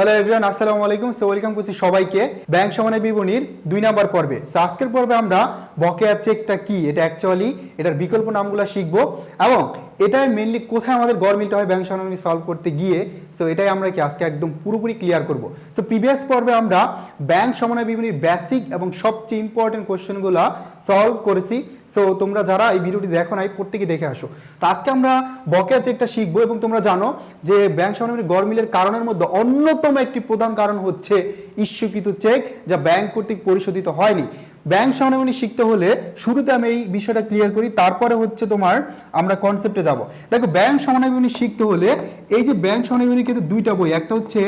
Hello everyone আসসালামু আলাইকুম so welcome করছি সবাইকে। ব্যাংক সমানের বিবরণীর দুই নম্বর পর্বে। সো আজকের পর্বে আমরা বকেয়া চেকটা কি? এটা অ্যাকচুয়ালি এটার বিকল্প নামগুলো শিখব। এবং এটাই মেনলি কোথায় আমাদের গরমিলটা হয় ব্যাংক সমানী সলভ করতে গিয়ে সো এটাই আমরা কি আজকে একদম পুরোপুরি ক্লিয়ার করব। সো প্রিভিয়াস পর্বে আমরা ব্যাংক সমানের বিবরণীর বেসিক এবং সবচেয়ে ইম্পর্টেন্ট কোশ্চেনগুলো সলভ করেছি। সো তোমরা যারা এই ভিডিওটি দেখো নাই, প্রত্যেকে দেখে আসো। তো আজকে আমরা বকেয়া চেকটা শিখব এবং তোমরা জানো যে ব্যাংক সমানের গরমিলের কারণের মধ্যে অন্যতম একটি প্রধান কারণ হচ্ছে ইস্যুকৃত চেক যা ব্যাংক কর্তৃক পরিশোধিত হয়নি। ব্যাংক সহানুভূতি শিখতে হলে শুরুতে আমি এই বিষয়টা ক্লিয়ার করি, তারপরে হচ্ছে তোমার আমরা কনসেপ্টে যাব। দেখো, ব্যাংক সহানুভূতি শিখতে হলে এই যে ব্যাংক সহানুভূতি কিন্তু দুইটা বই, একটা হচ্ছে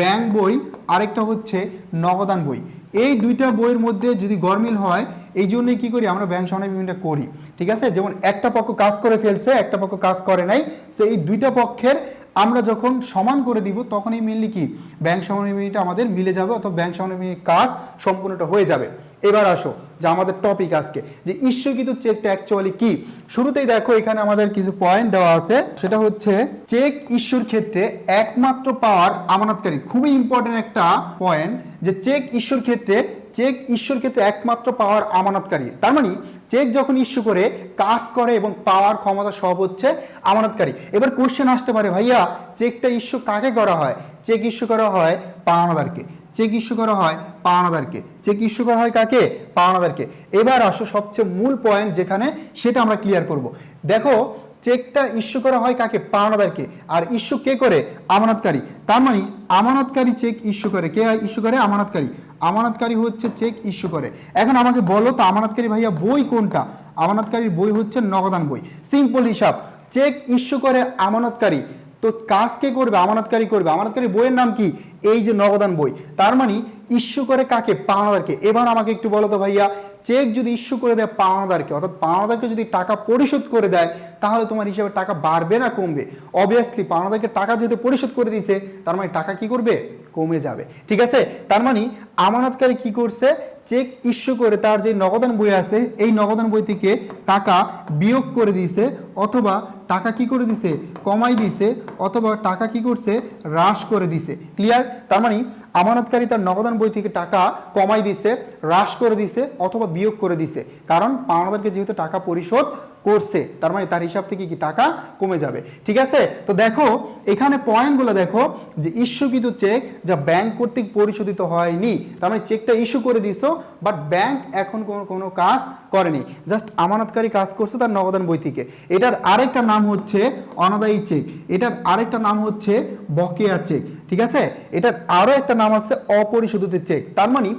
ব্যাংক বই, আরেকটা হচ্ছে নগদান বই। এই দুইটা বইয়ের মধ্যে যদি গরমিল হয়, এই জন্যই কি করি আমরা ব্যাংক সহানুভূতিটা করি, ঠিক আছে? যেমন একটা পক্ষ কাজ করে ফেলছে, একটা পক্ষ কাজ করে নাই সেই দুইটা পক্ষের আমরা যখন সমান করে দিব, তখনই মেনলি কি? ব্যাংক সহানুভূতিটা আমাদের মিলে যাবে, অথবা ব্যাংক সহানুভূতির কাজ সম্পূর্ণটা হয়ে যাবে। এবার আসো যে আমাদের টপিক আজকে, যে ইস্যুকৃত চেকটা অ্যাকচুয়ালি কি? শুরুতেই দেখো এখানে আমাদের কিছু পয়েন্ট দেওয়া আছে, সেটা হচ্ছে চেক ইস্যুর ক্ষেত্রে একমাত্র পাওয়ার আমানতকারী। খুবই ইম্পর্টেন্ট একটা পয়েন্ট যে চেক ইস্যুর ক্ষেত্রে চেক ইস্যুর ক্ষেত্রে একমাত্র পাওয়ার আমানতকারী। তার মানে চেক যখন ইস্যু করে, কাজ করে এবং পাওয়ার ক্ষমতা সব হচ্ছে আমানতকারী। এবার কোশ্চেন আসতে পারে, ভাইয়া চেকটা ইস্যু কাকে করা হয়? চেক ইস্যু করা হয় পাওনাদারকে। চেক ইস্যু করা হয় পাওনাদারকে। চেক ইস্যু করা হয় কাকে? পাওনাদারকে। এবার আসো সবচেয়ে মূল পয়েন্ট যেখানে সেটা আমরা ক্লিয়ার করব। দেখো, চেকটা ইস্যু করা হয় কাকে? পাওনাদারকে। আর ইস্যু কে করে? আমানতকারী। তার মানে আমানতকারী চেক ইস্যু করে। কে ইস্যু করে? আমানতকারী। আমানতকারী হচ্ছে চেক ইস্যু করে। এখন আমাকে বলো তো, আমানতকারী ভাইয়া বই কোনটা? আমানতকারীর বই হচ্ছে নগদান বই। সিম্পল হিসাব। চেক ইস্যু করে আমানতকারী। তো কাজকে করবে, আমানতকারী করবে। আমানতকারী বইয়ের নাম কি? এই যে নগদান বই। তার মানে ইস্যু করে কাকে? পাওনাদারকে। এবার আমাকে একটু বলো তো ভাইয়া, চেক যদি ইস্যু করে দেয় পাওনাদারকে, অর্থাৎ পাওনাদারকে যদি টাকা পরিশোধ করে দেয়, তাহলে তোমার হিসাবে টাকা বাড়বে না কমবে? অবভিয়াসলি পাওনাদারকে টাকা যেহেতু পরিশোধ করে দিয়েছে, তার মানে টাকা কি করবে? কমে যাবে। ঠিক আছে? তার মানে আমানতকারী কি করছে? চেক ইস্যু করে তার যে নগদান বই আছে, এই নগদান বই থেকে টাকা বিয়োগ করে দিয়েছে, অথবা টাকা কি করে দিছে কমাই দিছে অথবা টাকা কি করছে? হ্রাস করে দিছে ক্লিয়ার তার মানে আমানতকারী তার নগদান থেকে টাকা কমাই দিছে, হ্রাস করে দিছে অথবা বিয়োগ করে দিছে। কারণ পাওনাদারকে যেহেতু টাকা পরিশোধ করছে, তার মানে তার হিসাব থেকে কি টাকা কমে যাবে? ঠিক আছে? তো দেখো, এখানে পয়েন্টগুলো দেখো, যে ইস্যুকৃত চেক যা ব্যাংক কর্তৃক পরিশোধিত হয়নি। তার মানে চেকটা ইস্যু করে দিছো বাট ব্যাংক এখন কোনো কোনো কাজ করেনি। জাস্ট আমানতকারী কাজ করছে তার নগদান বই থেকে। এটার আরেকটা নাম হচ্ছে অনাদায়ী চেক এটার আরেকটা নাম হচ্ছে বকেয়া চেক ঠিক আছে? এটার আরও একটা নাম আছে অপরিশোধিত চেক তার মানে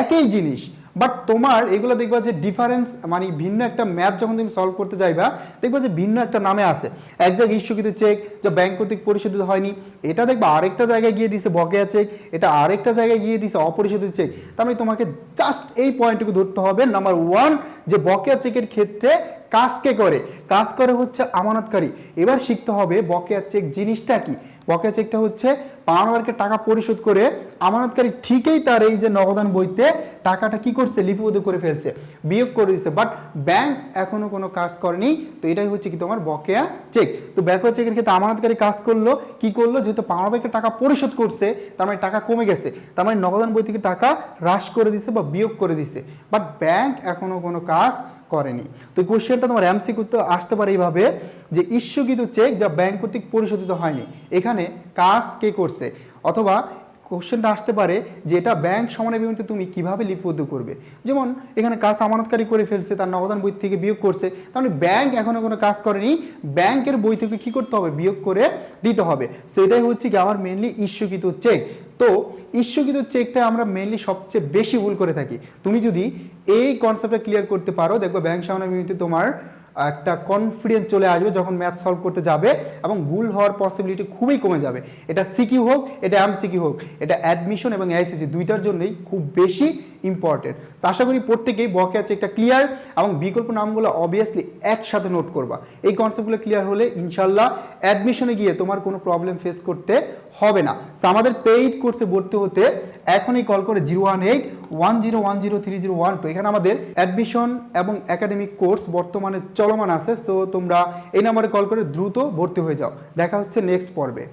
একই জিনিস বাট তোমার এগুলো দেখবা যে ডিফারেন্স মানে ভিন্ন একটা ম্যাপ যখন তুমি সলভ করতে যাইবা, দেখবা যে ভিন্ন একটা নামে আছে। এক জায়গায় ইস্যুকৃত চেক যা ব্যাংক কর্তৃক পরিশোধিত হয়নি, এটা দেখবা আরেকটা জায়গায় গিয়ে দিছে বকেয়া চেক এটা আরেকটা জায়গায় গিয়ে দিছে অপরিশোধিত চেক তার মানে তোমাকে জাস্ট এই পয়েন্টটুকু ধরতে হবে নাম্বার ওয়ান যে বকেয়া চেকের ক্ষেত্রে কাজকে করে। কাজ করে হচ্ছে আমানতকারী। এবার শিখতে হবে বকেয়া চেক জিনিসটা কি? বকেয়া চেকটা হচ্ছে পাওনাদারকে টাকা পরিশোধ করে আমানতকারী ঠিকই তার এই যে নগদান বইতে টাকাটা কি করছে, লিপিবদ্ধ করে ফেলছে, বিয়োগ করে দিচ্ছে বাট ব্যাংক এখনও কোনো কাজ করেনি। তো এটাই হচ্ছে কি তোমার বকেয়া চেক। তো বকেয়া চেকের ক্ষেত্রে আমানতকারী কাজ করল। কি করল? যেহেতু পাওনাদারকে টাকা পরিশোধ করছে, তার মানে টাকা কমে গেছে, তার মানে নগদান বই থেকে টাকা হ্রাস করে দিছে বা বিয়োগ করে দিছে বাট ব্যাংক এখনও কোনো কাজ করেনি। তো কোশ্চেনটা তোমার এমসি করতে আসতে পারে এইভাবে যে ইস্যুকৃত চেক যা ব্যাংক কর্তৃক পরিশোধিত হয়নি। এখানে কাজ কে করছে? অথবা কোশ্চেনটা আসতে পারে যে এটা ব্যাংক সমানের বিবরণীতে তুমি কীভাবে লিপিবদ্ধ করবে? যেমন এখানে কাজ আমানতকারী করে ফেলছে, তার নগদান বই থেকে বিয়োগ করছে। তাহলে ব্যাংক এখনও কোনো কাজ করেনি। ব্যাংকের বই থেকে কি করতে হবে? বিয়োগ করে দিতে হবে। সেটাই হচ্ছে কি আমার মেনলি ইস্যুকৃত চেক তো ইস্যুকৃত চেকটা আমরা মেনলি সবচেয়ে বেশি ভুল করে থাকি। তুমি যদি এই কনসেপ্টটা ক্লিয়ার করতে পারো। দেখবে ব্যাংক সামনে বিবৃতি তোমার একটা কনফিডেন্স চলে আসবে যখন ম্যাথ সলভ করতে যাবে এবং ভুল হওয়ার পসিবিলিটি খুবই কমে যাবে। এটা সিকিউ হোক, এটা এম সিকিউ হোক, এটা অ্যাডমিশন এবং আইসিসি দুইটার জন্যই খুব বেশি ইম্পর্টেন্ট তো আশা করি প্রত্যেকেই বকেয়া চেকটা ক্লিয়ার এবং বিকল্প নামগুলো অবভিয়াসলি একসাথে নোট করবা। এই কনসেপ্টগুলো ক্লিয়ার হলে ইনশাল্লাহ অ্যাডমিশনে গিয়ে তোমার কোনো প্রবলেম ফেস করতে হবে না। সো আমাদের পেইড কোর্সে ভর্তি হতে এখনই কল করে zero one eight one zero one zero three zero one two এখানে আমাদের অ্যাডমিশন এবং একাডেমিক কোর্স বর্তমানে চলমান আছে সো তোমরা এই নাম্বারে কল করে দ্রুত ভর্তি হয়ে যাও। দেখা হচ্ছে নেক্সট পর্বে।